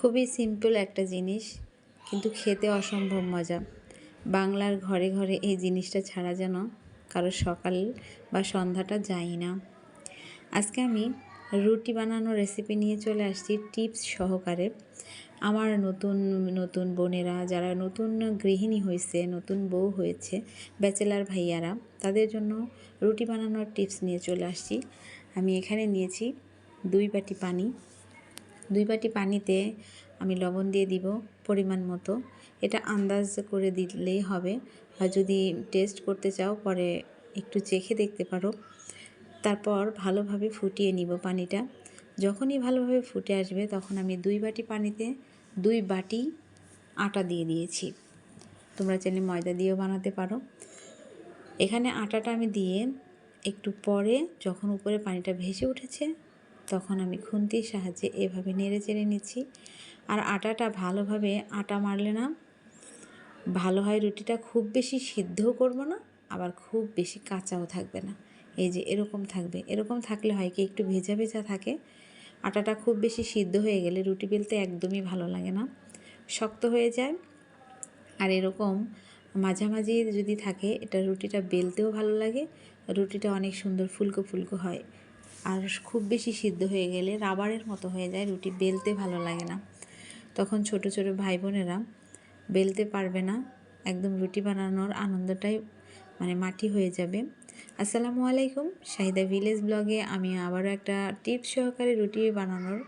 খুবই সিম্পল একটা জিনিস, কিন্তু খেতে অসম্ভব মজা। বাংলার ঘরে ঘরে এই জিনিসটা ছাড়া যেন কারও সকাল বা সন্ধ্যাটা যায় না। আজকে আমি রুটি বানানোর রেসিপি নিয়ে চলে আসছি টিপস সহকারে। আমার নতুন নতুন বোনেরা, যারা নতুন গৃহিণী হয়েছে, নতুন বউ হয়েছে ব্যাচেলার ভাইয়ারা, তাদের জন্য রুটি বানানোর টিপস নিয়ে চলে আসছি। আমি এখানে নিয়েছি দুই বাটি পানি। দুই বাটি পানিতে আমি লবণ দিয়ে দিব পরিমাণ মতো। এটা আন্দাজ করে দিলেই হবে। আর যদি টেস্ট করতে চাও, পরে একটু চেখে দেখতে পারো। তারপর ভালোভাবে ফুটিয়ে নিব পানিটা। যখনই ভালোভাবে ফুটে আসবে, তখন আমি দুই বাটি পানিতে দুই বাটি আটা দিয়ে দিয়েছি। তোমরা চাইলে ময়দা দিয়েও বানাতে পারো। এখানে আটাটা আমি দিয়ে একটু পরে, যখন উপরে পানিটা ভেসে উঠেছে তখন আমি খুন্তির সাহায্যে এভাবে নেড়ে চেড়ে নিচ্ছি। আর আটাটা ভালোভাবে আটা মারলে না, ভালো হয় রুটিটা খুব বেশি সিদ্ধও করব না, আবার খুব বেশি কাঁচাও থাকবে না। এই যে এরকম থাকবে। এরকম থাকলে হয় কি, একটু ভেজা ভেজা থাকে। আটাটা খুব বেশি সিদ্ধ হয়ে গেলে রুটি বেলতে একদমই ভালো লাগে না। শক্ত হয়ে যায়। আর এরকম মাঝামাঝি যদি থাকে, এটা রুটিটা বেলতেও ভালো লাগে। রুটিটা অনেক সুন্দর ফুলকো ফুলকো হয়। আর খুব বেশি সিদ্ধ হয়ে গেলে রাবারের মতো হয়ে যায়, রুটি বেলতে ভালো লাগে না। তখন ছোট ছোট ভাই বোনেরা বেলতে পারবে না, একদম রুটি বানানোর আনন্দটাই মানে মাটি হয়ে যাবে। আসসালামু আলাইকুম, শাহিদা ভিলেজ ব্লগে আমি আবারও একটা টিপস সহকারে রুটি বানানোর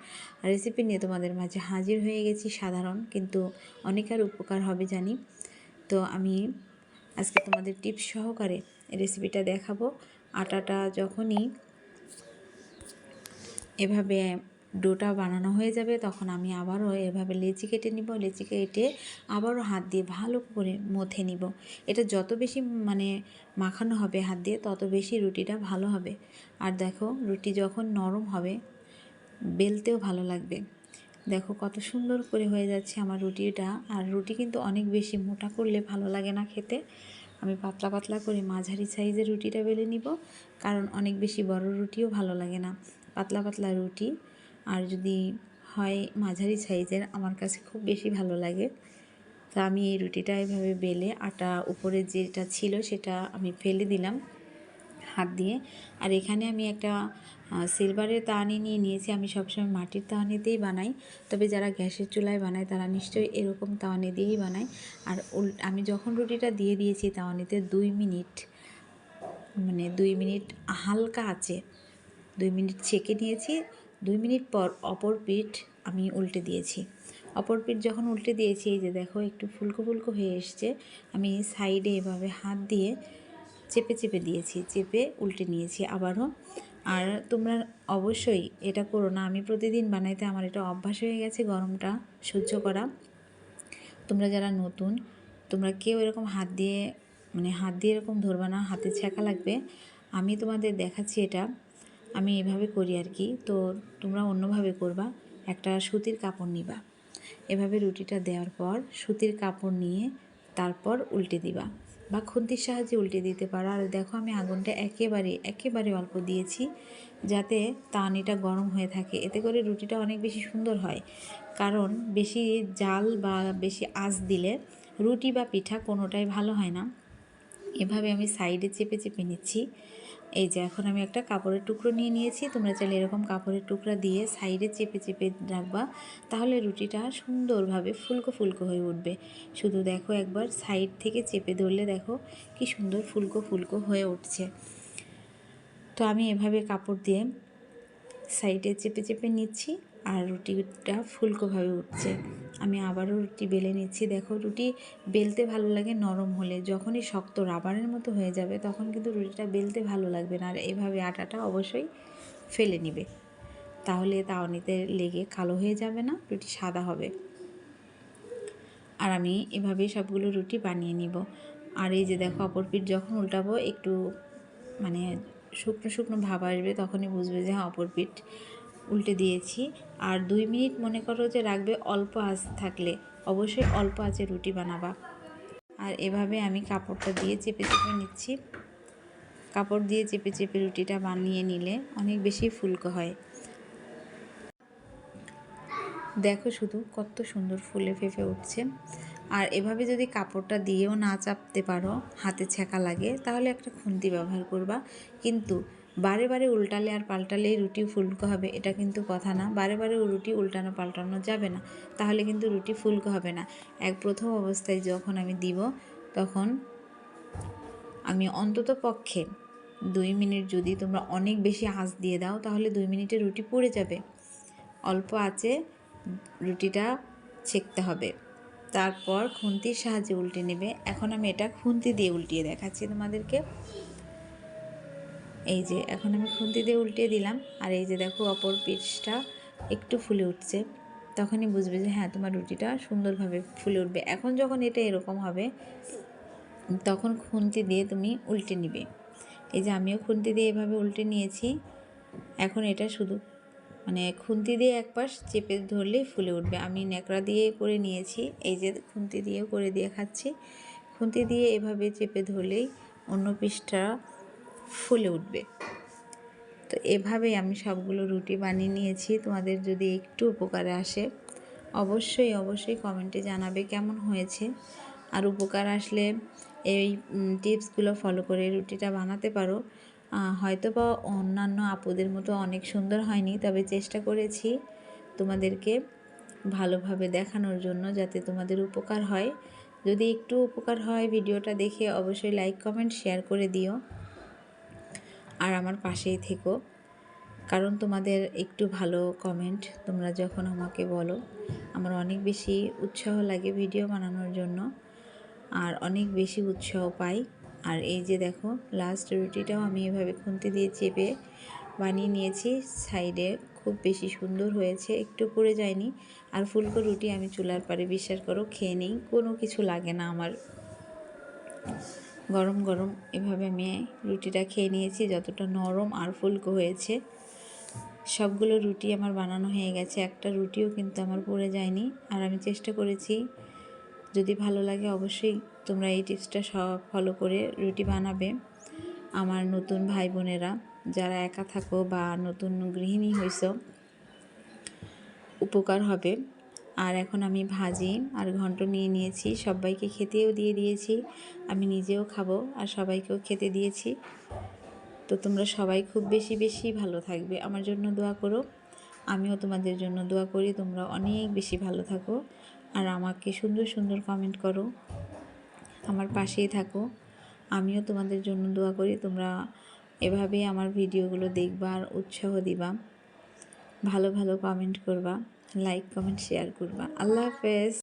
রেসিপি নিয়ে তোমাদের মাঝে হাজির হয়ে গেছি সাধারণ, কিন্তু অনেকের উপকার হবে জানি। তো আমি আজকে তোমাদের টিপস সহকারে রেসিপিটা দেখাবো। আটাটা যখনই এভাবে ডোটা বানানো হয়ে যাবে, তখন আমি আবারও এভাবে লেচি কেটে নিব। লেচি কেটে আবারও হাত দিয়ে ভালো করে মথে নিব। এটা যত বেশি মানে মাখানো হবে হাত দিয়ে, তত বেশি রুটিটা ভালো হবে। আর দেখো, রুটি যখন নরম হবে, বেলতেও ভালো লাগবে। দেখো কত সুন্দর করে হয়ে যাচ্ছে আমার রুটিটা। আর রুটি কিন্তু অনেক বেশি মোটা করলে ভালো লাগে না খেতে। আমি পাতলা পাতলা করে মাঝারি সাইজের রুটিটা বেলে নিব, কারণ অনেক বেশি বড় রুটিও ভালো লাগে না। পাতলা পাতলা রুটি আর যদি হয় মাঝারি সাইজের, আমার কাছে খুব বেশি ভালো লাগে। তা আমি এই রুটিটা এভাবে বেলে আটা উপরে যেটা ছিল সেটা আমি ফেলে দিলাম হাত দিয়ে। আর এখানে আমি একটা সিলভারের তাহানি নিয়ে নিয়েছি। আমি সবসময় মাটির তাহানিতেই বানাই। তবে যারা গ্যাসের চুলায় বানায় তারা নিশ্চয়ই এরকম তাওয়ানি দিয়েই বানায়। আর আমি যখন রুটিটা দিয়ে দিয়েছি তাওয়ানিতে দুই মিনিট মানে দুই মিনিট হালকা আছে দুই মিনিট ছেঁকে নিয়েছি দুই মিনিট পর অপর পিঠ আমি উল্টে দিয়েছি। অপর পিঠ যখন উল্টে দিয়েছি, এই যে দেখো, একটু ফুলকো ফুলকো হয়ে এসছে। আমি সাইডে এভাবে হাত দিয়ে চেপে চেপে দিয়েছি, চেপে উল্টে নিয়েছি আবারও। আর তোমরা অবশ্যই এটা করো না। আমি প্রতিদিন বানাইতে আমার এটা অভ্যাস হয়ে গেছে গরমটা সহ্য করা। তোমরা যারা নতুন, তোমরা কেউ এরকম হাত দিয়ে মানে হাত দিয়ে এরকম ধরবা না, হাতে ছ্যাঁকা লাগবে। আমি তোমাদের দেখাচ্ছি এটা। আমি এভাবে করি আর কি। তো তোমরা অন্যভাবে করবা। একটা সুতির কাপড় নিবা। এভাবে রুটিটা দেওয়ার পর সুতির কাপড় নিয়ে তারপর উল্টে দিবা। বা খুন্তির সাহায্যে উল্টে দিতে পারো। আর দেখো আমি আগুনটা একেবারে একেবারে অল্প দিয়েছি যাতে তানিটা গরম হয়ে থাকে। এতে করে রুটিটা অনেক বেশি সুন্দর হয়। কারণ বেশি জাল বা বেশি আঁচ দিলে রুটি বা পিঠা কোনোটাই ভালো হয় না। এভাবে আমি সাইডে চেপে চেপে নিচ্ছি। এই যে এখন আমি একটা কাপড়ের টুকরো নিয়ে নিয়েছি। তোমরা চাইলে এরকম কাপড়ের টুকরা দিয়ে সাইডে চেপে চেপে রাখবা। তাহলে রুটিটা সুন্দরভাবে ফুলকো ফুলকো হয়ে উঠবে। শুধু দেখো একবার সাইড থেকে চেপে ধরলে দেখো কি সুন্দর ফুলকো ফুলকো হয়ে উঠছে। তো আমি এভাবে কাপড় দিয়ে সাইডে চেপে চেপে নিচ্ছি। আর রুটিটা ফুলকোভাবে উঠছে। আমি আবারও রুটি বেলে নিচ্ছি। দেখো, রুটি বেলতে ভালো লাগে নরম হলে। যখনই শক্ত রাবারের মতো হয়ে যাবে, তখন কিন্তু রুটিটা বেলতে ভালো লাগবে না। আর এভাবে আটাটা অবশ্যই ফেলে নিবে। তাহলে তাওনিতে লেগে কালো হয়ে যাবে না, রুটি সাদা হবে। আর আমি এভাবেই সবগুলো রুটি বানিয়ে নিব। আর এই যে দেখো, অপর পিঠ যখন উল্টাবো, একটু মানে শুকনো শুকনো ভাব আসবে, তখনই বুঝবে যে হ্যাঁ অপর পিঠ উল্টে দিয়েছি। আর দুই মিনিট মনে করো যে রাখবে অল্প আঁচ থাকলে। অবশ্যই অল্প আঁচে রুটি বানাবা। আর এভাবে আমি কাপড়টা দিয়ে চেপে চেপে নিচ্ছি। কাপড় দিয়ে চেপে চেপে রুটিটা বানিয়ে নিলে অনেক বেশি ফুলকো হয়। দেখো শুধু কত সুন্দর ফুলে ফেঁপে উঠছে। আর এভাবে যদি কাপড়টা দিয়েও না চাপতে পারো, হাতে ছ্যাঁকা লাগে, তাহলে একটা খুন্তি ব্যবহার করবা। কিন্তু বারে বারে উল্টালে আর পাল্টালেই রুটি ফুলকো হবে, এটা কিন্তু কথা না। বারে বারে রুটি উল্টানো পাল্টানো যাবে না, তাহলে কিন্তু রুটি ফুলকো হবে না। এক প্রথম অবস্থায় যখন আমি দিব, তখন আমি অন্তত পক্ষে দুই মিনিট যদি তোমরা অনেক বেশি আঁচ দিয়ে দাও, তাহলে দুই মিনিটে রুটি পুড়ে যাবে। অল্প আঁচে রুটিটা ছেঁকতে হবে। তারপর খুন্তির সাহায্যে উল্টে নেবে। এখন আমি এটা খুন্তি দিয়ে উল্টিয়ে দেখাচ্ছি তোমাদেরকে। এই যে, এখন আমি খুন্তি দিয়ে উল্টে দিলাম। আর এই যে দেখো, অপর পিঠটা একটু ফুলে উঠছে। তখনই বুঝবে যে হ্যাঁ তোমার রুটিটা সুন্দরভাবে ফুলে উঠবে। এখন যখন এটা এরকম হবে, তখন খুন্তি দিয়ে তুমি উল্টে নিবে। এই যে, আমিও খুন্তি দিয়ে এভাবে উল্টে নিয়েছি। এখন এটা শুধু মানে খুন্তি দিয়ে এক পাশ চেপে ধরলেই ফুলে উঠবে। আমি ন্যাকড়া দিয়ে করে নিয়েছি। এই যে, খুন্তি দিয়েও করে দিয়ে খাচ্ছি। খুন্তি দিয়ে এভাবে চেপে ধরলেই অন্য পিসটা ফুলে উঠবে। তো এভাবেই আমি সবগুলো রুটি বানিয়ে নিয়েছি। তোমাদের যদি একটু উপকারে আসে, অবশ্যই অবশ্যই কমেন্টে জানাবে কেমন হয়েছে। আর উপকার আসলে এই টিপসগুলো ফলো করে রুটিটা বানাতে পারো। হয়তো বা অন্যান্য আপুদের মতো অনেক সুন্দর হয়নি, তবে চেষ্টা করেছি তোমাদেরকে ভালোভাবে দেখানোর জন্য যাতে তোমাদের উপকার হয়। যদি একটু উপকার হয় ভিডিওটা দেখে অবশ্যই লাইক কমেন্ট শেয়ার করে দিও। আর আমার পাশেই থেকো। কারণ তোমাদের একটু ভালো কমেন্ট তোমরা যখন আমাকে বলো, আমার অনেক বেশি উৎসাহ লাগে ভিডিও বানানোর জন্য। আর অনেক বেশি উৎসাহ পাই। আর এই যে দেখো লাস্ট রুটিটাও আমি এভাবে খুন্তি দিয়ে চেপে বানিয়ে নিয়েছি। সাইডে খুব বেশি সুন্দর হয়েছে, একটু পড়ে যায়নি। আর ফুলকো রুটি আমি চুলার পারে বিশ্বাস করো, খেয়ে নিই, কোনো কিছু লাগে না আমার। গরম গরম এভাবে আমি রুটিটা খেয়ে নিয়েছি, যতটা নরম আর ফুলকো হয়েছে। সবগুলো রুটি আমার বানানো হয়ে গেছে, একটা রুটিও কিন্তু আমার পড়ে যায়নি। আর আমি চেষ্টা করেছি, যদি ভালো লাগে অবশ্যই তোমরা এই টিপসটা সব ফলো করে রুটি বানাবে। আমার নতুন ভাই বোনেরা যারা একা থাকো বা নতুন গৃহিণী হয়েছ উপকার হবে। আর এখন আমি ভাজি আর ঘন্ট নিয়ে নিয়েছি। সবাইকে খেতেও দিয়ে দিয়েছি। আমি নিজেও খাব আর সবাইকেও খেতে দিয়েছি। তো তোমরা সবাই খুব বেশি বেশি ভালো থাকবে। আমার জন্য দোয়া করো। আমিও তোমাদের জন্য দোয়া করি। তোমরা অনেক বেশি ভালো থাকো। আর আমাকে সুন্দর সুন্দর কমেন্ট করো। আমার পাশেই থাকো। আমিও তোমাদের জন্য দোয়া করি। তোমরা এভাবেই আমার ভিডিওগুলো দেখবা আর উৎসাহ দিবা। ভালো ভালো কমেন্ট করবা। লাইক কমেন্ট শেয়ার করবা। আল্লাহ হাফেজ।